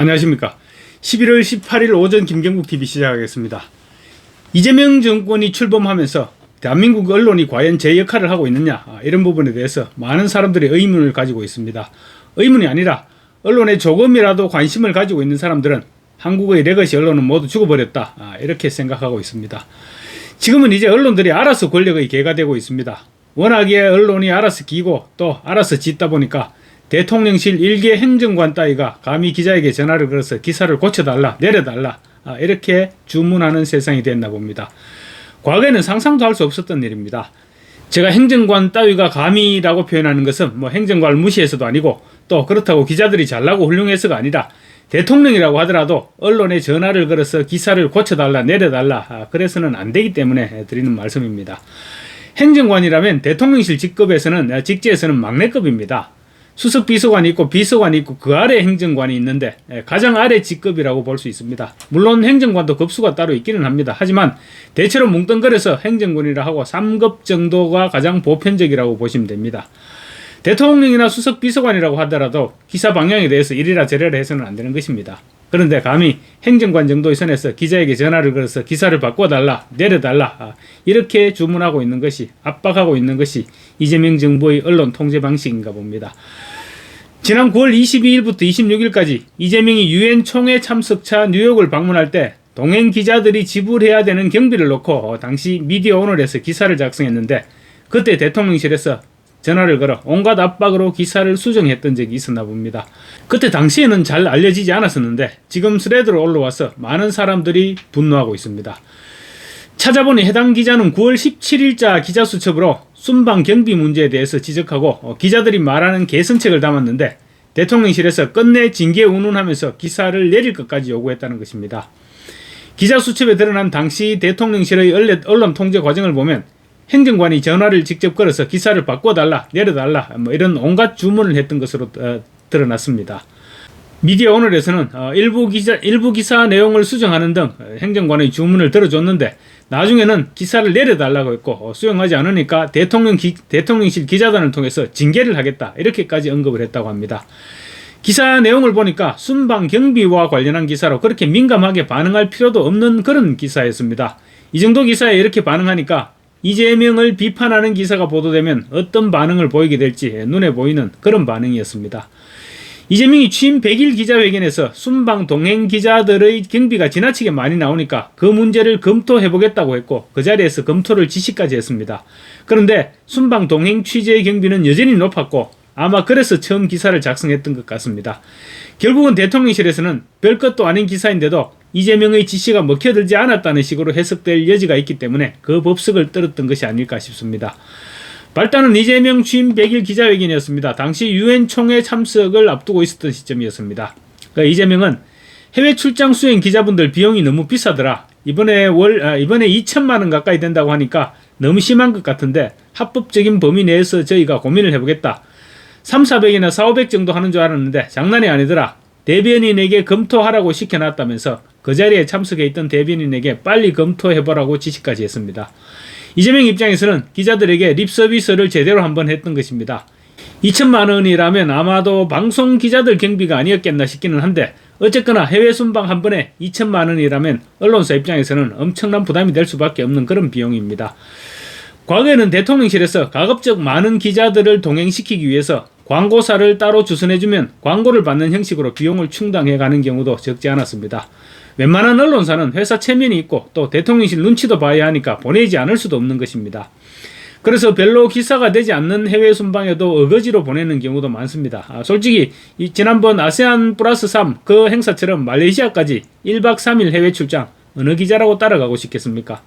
안녕하십니까. 11월 18일 오전 김경국 TV 시작하겠습니다. 이재명 정권이 출범하면서 대한민국 언론이 과연 제 역할을 하고 있느냐 아, 이런 부분에 대해서 많은 사람들이 의문을 가지고 있습니다. 의문이 아니라 언론에 조금이라도 관심을 가지고 있는 사람들은 한국의 레거시 언론은 모두 죽어버렸다 아, 이렇게 생각하고 있습니다. 지금은 이제 언론들이 알아서 권력의 개가 되고 있습니다. 워낙에 언론이 알아서 기고 또 알아서 짓다 보니까 대통령실 일개 행정관 따위가 감히 기자에게 전화를 걸어서 기사를 고쳐달라 내려달라 아, 이렇게 주문하는 세상이 됐나 봅니다. 과거에는 상상도 할 수 없었던 일입니다. 제가 행정관 따위가 감히라고 표현하는 것은 뭐 행정관을 무시해서도 아니고 또 그렇다고 기자들이 잘나고 훌륭해서가 아니라 대통령이라고 하더라도 언론에 전화를 걸어서 기사를 고쳐달라 내려달라 아, 그래서는 안 되기 때문에 드리는 말씀입니다. 행정관이라면 대통령실 직급에서는 아, 직제에서는 막내급입니다. 수석 비서관이 있고 비서관이 있고 그 아래 행정관이 있는데 예, 가장 아래 직급이라고 볼 수 있습니다. 물론 행정관도 급수가 따로 있기는 합니다. 하지만 대체로 뭉뚱그려서 행정관이라 하고 3급 정도가 가장 보편적이라고 보시면 됩니다. 대통령이나 수석 비서관이라고 하더라도 기사 방향에 대해서 이리라 저리라 해서는 안 되는 것입니다. 그런데 감히 행정관 정도의 선에서 기자에게 전화를 걸어서 기사를 바꿔달라, 내려달라, 아, 이렇게 주문하고 있는 것이, 압박하고 있는 것이 이재명 정부의 언론 통제 방식인가 봅니다. 지난 9월 22일부터 26일까지 이재명이 유엔 총회 참석차 뉴욕을 방문할 때 동행 기자들이 지불해야 되는 경비를 놓고 어, 당시 미디어 오늘에서 기사를 작성했는데 그때 대통령실에서 전화를 걸어 온갖 압박으로 기사를 수정했던 적이 있었나 봅니다. 그때 당시에는 잘 알려지지 않았었는데 지금 스레드로 올라와서 많은 사람들이 분노하고 있습니다. 찾아보니 해당 기자는 9월 17일자 기자 수첩으로 순방 경비 문제에 대해서 지적하고 어, 기자들이 말하는 개선책을 담았는데 대통령실에서 끝내 징계 운운하면서 기사를 내릴 것까지 요구했다는 것입니다. 기자 수첩에 드러난 당시 대통령실의 언론 통제 과정을 보면 행정관이 전화를 직접 걸어서 기사를 바꿔달라, 내려달라, 뭐 이런 온갖 주문을 했던 것으로 어, 드러났습니다. 미디어 오늘에서는 어, 일부 기자 일부 기사 내용을 수정하는 등 어, 행정관의 주문을 들어줬는데 나중에는 기사를 내려달라고 했고 어, 수용하지 않으니까 대통령 기, 대통령실 기자단을 통해서 징계를 하겠다 이렇게까지 언급을 했다고 합니다. 기사 내용을 보니까 순방 경비와 관련한 기사로 그렇게 민감하게 반응할 필요도 없는 그런 기사였습니다. 이 정도 기사에 이렇게 반응하니까 이재명을 비판하는 기사가 보도되면 어떤 반응을 보이게 될지 눈에 보이는 그런 반응이었습니다. 이재명이 취임 100일 기자회견에서 순방 동행 기자들의 경비가 지나치게 많이 나오니까 그 문제를 검토해보겠다고 했고 그 자리에서 검토를 지시까지 했습니다. 그런데 순방 동행 취재 경비는 여전히 높았고 아마 그래서 처음 기사를 작성했던 것 같습니다. 결국은 대통령실에서는 별것도 아닌 기사인데도 이재명의 지시가 먹혀들지 않았다는 식으로 해석될 여지가 있기 때문에 그 법석을 떨었던 것이 아닐까 싶습니다. 발단은 이재명 취임 100일 기자회견이었습니다. 당시 유엔 총회 참석을 앞두고 있었던 시점이었습니다. 그러니까 이재명은 해외 출장 수행 기자분들 비용이 너무 비싸더라. 이번에 월 아, 이번에 2천만 원 가까이 된다고 하니까 너무 심한 것 같은데 합법적인 범위 내에서 저희가 고민을 해보겠다. 3, 400이나 4, 500 정도 하는 줄 알았는데 장난이 아니더라. 대변인에게 검토하라고 시켜놨다면서 그 자리에 참석해 있던 대변인에게 빨리 검토해보라고 지시까지 했습니다. 이재명 입장에서는 기자들에게 립 서비스를 제대로 한번 했던 것입니다. 2천만 원이라면 아마도 방송 기자들 경비가 아니었겠나 싶기는 한데 어쨌거나 해외 순방 한 번에 2천만 원이라면 언론사 입장에서는 엄청난 부담이 될 수밖에 없는 그런 비용입니다. 과거에는 대통령실에서 가급적 많은 기자들을 동행시키기 위해서 광고사를 따로 주선해주면 광고를 받는 형식으로 비용을 충당해 가는 경우도 적지 않았습니다. 웬만한 언론사는 회사 체면이 있고 또 대통령실 눈치도 봐야 하니까 보내지 않을 수도 없는 것입니다. 그래서 별로 기사가 되지 않는 해외 순방에도 어거지로 보내는 경우도 많습니다. 아, 솔직히 이 지난번 아세안 플러스 3 그 행사처럼 말레이시아까지 1박 3일 해외 출장 어느 기자라고 따라가고 싶겠습니까?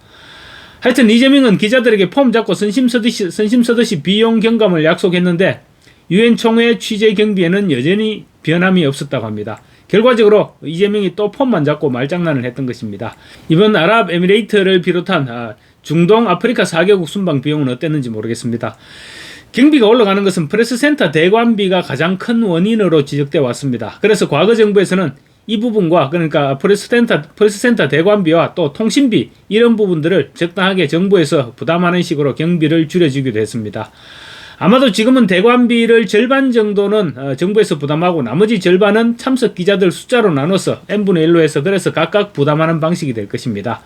하여튼 이재명은 기자들에게 폼 잡고 선심 서듯이, 선심 서듯이 비용 경감을 약속했는데 유엔 총회 취재 경비에는 여전히 변함이 없었다고 합니다. 결과적으로 이재명이 또 폼만 잡고 말장난을 했던 것입니다. 이번 아랍에미레이트를 비롯한 아, 중동 아프리카 4개국 순방 비용은 어땠는지 모르겠습니다. 경비가 올라가는 것은 프레스센터 대관비가 가장 큰 원인으로 지적돼 왔습니다. 그래서 과거 정부에서는 이 부분과 그러니까 프레스센터 프레스센터 대관비와 또 통신비 이런 부분들을 적당하게 정부에서 부담하는 식으로 경비를 줄여주기도 했습니다. 아마도 지금은 대관비를 절반 정도는 어, 정부에서 부담하고 나머지 절반은 참석 기자들 숫자로 나눠서 n분의 1로 해서 그래서 각각 부담하는 방식이 될 것입니다.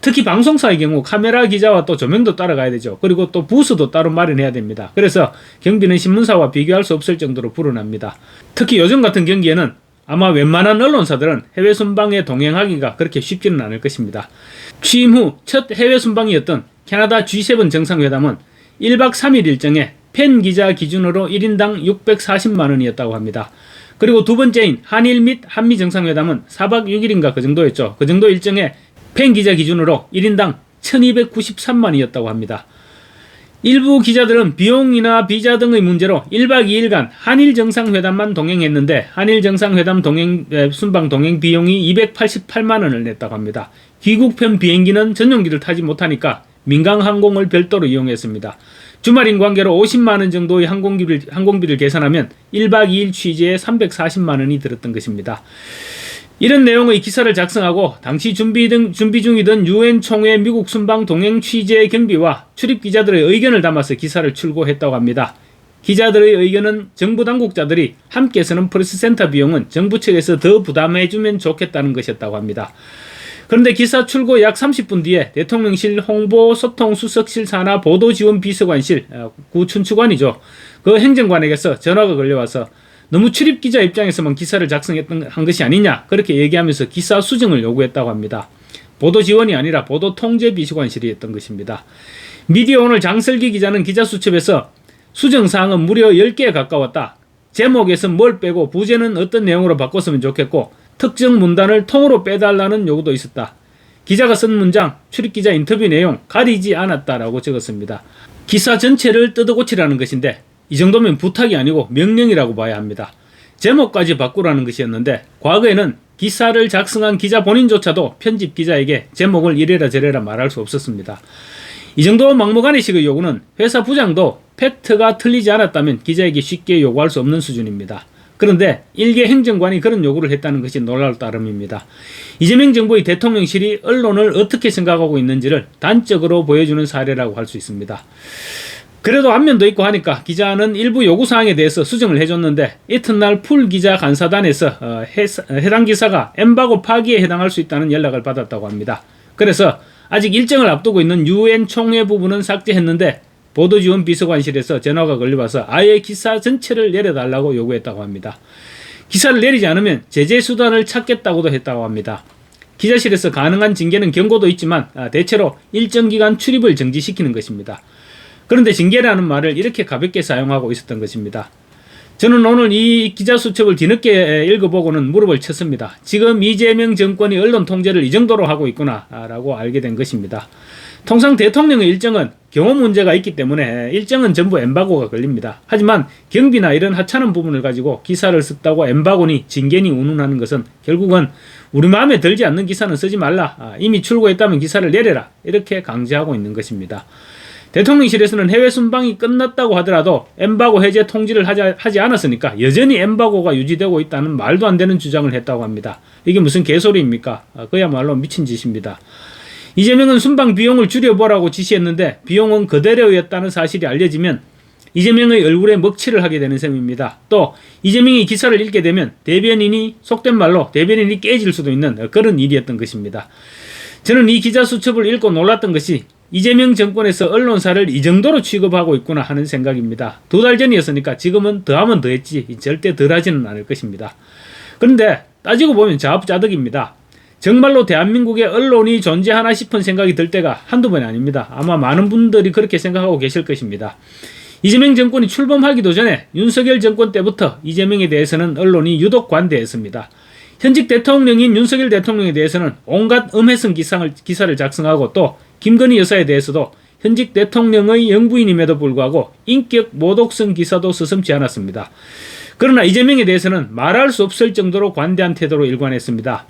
특히 방송사의 경우 카메라 기자와 또 조명도 따라가야 되죠. 그리고 또 부스도 따로 마련해야 됩니다. 그래서 경비는 신문사와 비교할 수 없을 정도로 불어납니다. 특히 요즘 같은 경기에는 아마 웬만한 언론사들은 해외 순방에 동행하기가 그렇게 쉽지는 않을 것입니다. 취임 후 첫 해외 순방이었던 캐나다 G7 정상회담은 1박 3일 일정에 팬 기자 기준으로 1인당 640만 원이었다고 합니다. 그리고 두 번째인 한일 및 한미 정상회담은 4박 6일인가 그 정도였죠. 그 정도 일정에 팬 기자 기준으로 1인당 1293만이었다고 합니다. 일부 기자들은 비용이나 비자 등의 문제로 1박 2일간 한일 정상회담만 동행했는데 한일 정상회담 동행 에, 순방 동행 비용이 288만 원을 냈다고 합니다. 귀국편 비행기는 전용기를 타지 못하니까 민간 항공을 별도로 이용했습니다. 주말인 관계로 50만 원 정도의 항공비를 항공비를 계산하면 1박 2일 취재에 340만 원이 들었던 것입니다. 이런 내용의 기사를 작성하고 당시 준비 등 준비 중이던 유엔 총회 미국 순방 동행 취재 경비와 출입 기자들의 의견을 담아서 기사를 출고했다고 합니다. 기자들의 의견은 정부 당국자들이 함께 쓰는 프레스 센터 비용은 정부 측에서 더 부담해주면 좋겠다는 것이었다고 합니다. 그런데 기사 출고 약 30분 뒤에 대통령실 홍보 소통 수석실 산하 보도 지원 비서관실 어, 구춘추관이죠. 그 행정관에게서 전화가 걸려와서 너무 출입 기자 입장에서만 기사를 작성했던 한 것이 아니냐 그렇게 얘기하면서 기사 수정을 요구했다고 합니다. 보도 지원이 아니라 보도 통제 비서관실이었던 것입니다. 미디어 오늘 장설기 기자는 기자 수첩에서 수정 사항은 무려 10개에 가까웠다. 제목에서 뭘 빼고 부제는 어떤 내용으로 바꿨으면 좋겠고 특정 문단을 통으로 빼달라는 요구도 있었다. 기자가 쓴 문장, 출입기자 인터뷰 내용 가리지 않았다라고 적었습니다. 기사 전체를 뜯어고치라는 것인데 이 정도면 부탁이 아니고 명령이라고 봐야 합니다. 제목까지 바꾸라는 것이었는데 과거에는 기사를 작성한 기자 본인조차도 편집 기자에게 제목을 이래라 저래라 말할 수 없었습니다. 이 정도 막무가내 식의 요구는 회사 부장도 팩트가 틀리지 않았다면 기자에게 쉽게 요구할 수 없는 수준입니다. 그런데 일개 행정관이 그런 요구를 했다는 것이 놀라울 따름입니다. 이재명 정부의 대통령실이 언론을 어떻게 생각하고 있는지를 단적으로 보여주는 사례라고 할 수 있습니다. 그래도 안면도 있고 하니까 기자는 일부 요구사항에 대해서 수정을 해줬는데 이튿날 풀 기자 간사단에서 어, 해사- 해당 기사가 엠바고 파기에 해당할 수 있다는 연락을 받았다고 합니다. 그래서 아직 일정을 앞두고 있는 유엔 총회 부분은 삭제했는데 보도지원 비서관실에서 전화가 걸려와서 아예 기사 전체를 내려달라고 요구했다고 합니다. 기사를 내리지 않으면 제재 수단을 찾겠다고도 했다고 합니다. 기자실에서 가능한 징계는 경고도 있지만 아, 대체로 일정 기간 출입을 정지시키는 것입니다. 그런데 징계라는 말을 이렇게 가볍게 사용하고 있었던 것입니다. 저는 오늘 이 기자 수첩을 뒤늦게 읽어보고는 무릎을 쳤습니다. 지금 이재명 정권이 언론 통제를 이 정도로 하고 있구나라고 알게 된 것입니다. 통상 대통령의 일정은 경호 문제가 있기 때문에 일정은 전부 엠바고가 걸립니다. 하지만 경비나 이런 하찮은 부분을 가지고 기사를 썼다고 엠바고니 징계니 운운하는 것은 결국은 우리 마음에 들지 않는 기사는 쓰지 말라. 아, 이미 출고했다면 기사를 내려라. 이렇게 강제하고 있는 것입니다. 대통령실에서는 해외 순방이 끝났다고 하더라도 엠바고 해제 통지를 하지, 하지 않았으니까 여전히 엠바고가 유지되고 있다는 말도 안 되는 주장을 했다고 합니다. 이게 무슨 개소리입니까? 아, 그야말로 미친 짓입니다. 이재명은 순방 비용을 줄여보라고 지시했는데 비용은 그대로였다는 사실이 알려지면 이재명의 얼굴에 먹칠을 하게 되는 셈입니다. 또 이재명이 기사를 읽게 되면 대변인이 속된 말로 대변인이 깨질 수도 있는 그런 일이었던 것입니다. 저는 이 기자 수첩을 읽고 놀랐던 것이 이재명 정권에서 언론사를 이 정도로 취급하고 있구나 하는 생각입니다. 두 달 전이었으니까 지금은 더하면 더했지 절대 덜하지는 않을 것입니다. 그런데 따지고 보면 자업자득입니다. 정말로 대한민국에 언론이 존재하나 싶은 생각이 들 때가 한두 번이 아닙니다. 아마 많은 분들이 그렇게 생각하고 계실 것입니다. 이재명 정권이 출범하기도 전에 윤석열 정권 때부터 이재명에 대해서는 언론이 유독 관대했습니다. 현직 대통령인 윤석열 대통령에 대해서는 온갖 음해성 기상을, 기사를 작성하고 또 김건희 여사에 대해서도 현직 대통령의 영부인임에도 불구하고 인격 모독성 기사도 서슴지 않았습니다. 그러나 이재명에 대해서는 말할 수 없을 정도로 관대한 태도로 일관했습니다.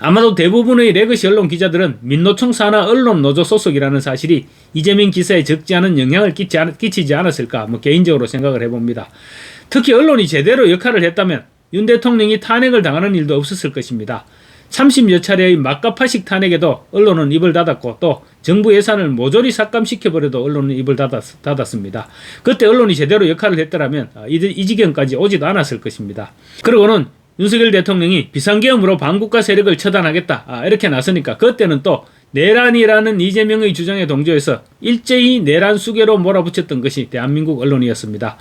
아마도 대부분의 레거시 언론 기자들은 민노총 산하 언론 노조 소속이라는 사실이 이재명 기사에 적지 않은 영향을 끼치, 않, 끼치지 않았을까 뭐 개인적으로 생각을 해봅니다. 특히 언론이 제대로 역할을 했다면 윤 대통령이 탄핵을 당하는 일도 없었을 것입니다. 30여 차례의 막가파식 탄핵에도 언론은 입을 닫았고 또 정부 예산을 모조리 삭감시켜버려도 언론은 입을 닫았, 닫았습니다. 그때 언론이 제대로 역할을 했더라면 아, 이, 이 지경까지 오지도 않았을 것입니다. 그러고는 윤석열 대통령이 비상계엄으로 반국가 세력을 처단하겠다 아, 이렇게 나서니까 그때는 또 내란이라는 이재명의 주장에 동조해서 일제히 내란 수괴로 몰아붙였던 것이 대한민국 언론이었습니다.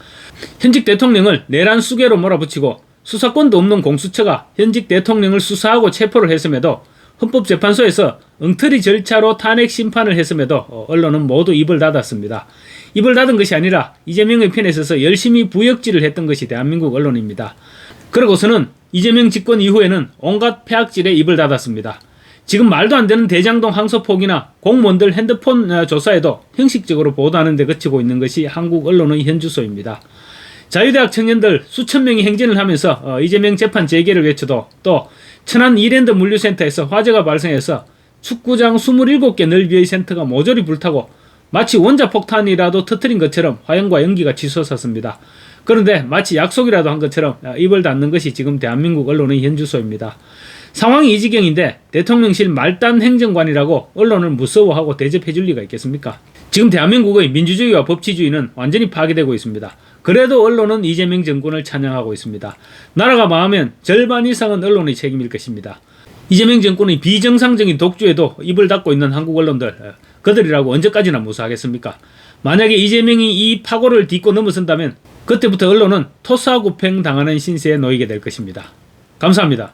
현직 대통령을 내란 수괴로 몰아붙이고 수사권도 없는 공수처가 현직 대통령을 수사하고 체포를 했음에도 헌법재판소에서 엉터리 절차로 탄핵 심판을 했음에도 어, 언론은 모두 입을 닫았습니다. 입을 닫은 것이 아니라 이재명의 편에 서서 열심히 부역질을 했던 것이 대한민국 언론입니다. 그러고서는 이재명 집권 이후에는 온갖 폐악질에 입을 닫았습니다. 지금 말도 안 되는 대장동 항소 폭이나 공무원들 핸드폰 어, 조사에도 형식적으로 보도하는 데 그치고 있는 것이 한국 언론의 현주소입니다. 자유대학 청년들 수천 명이 행진을 하면서 어, 이재명 재판 재개를 외쳐도 또 천안 이랜드 물류센터에서 화재가 발생해서 축구장 27개 넓이의 센터가 모조리 불타고 마치 원자폭탄이라도 터트린 것처럼 화염과 연기가 치솟았습니다. 그런데 마치 약속이라도 한 것처럼 어, 입을 닫는 것이 지금 대한민국 언론의 현주소입니다. 상황이 이 지경인데 대통령실 말단 행정관이라고 언론을 무서워하고 대접해 줄 리가 있겠습니까? 지금 대한민국의 민주주의와 법치주의는 완전히 파괴되고 있습니다. 그래도 언론은 이재명 정권을 찬양하고 있습니다. 나라가 망하면 절반 이상은 언론의 책임일 것입니다. 이재명 정권의 비정상적인 독주에도 입을 닫고 있는 한국 언론들 어, 그들이라고 언제까지나 무사하겠습니까? 만약에 이재명이 이 파고를 딛고 넘어선다면 그때부터 언론은 토사구팽 당하는 신세에 놓이게 될 것입니다. 감사합니다.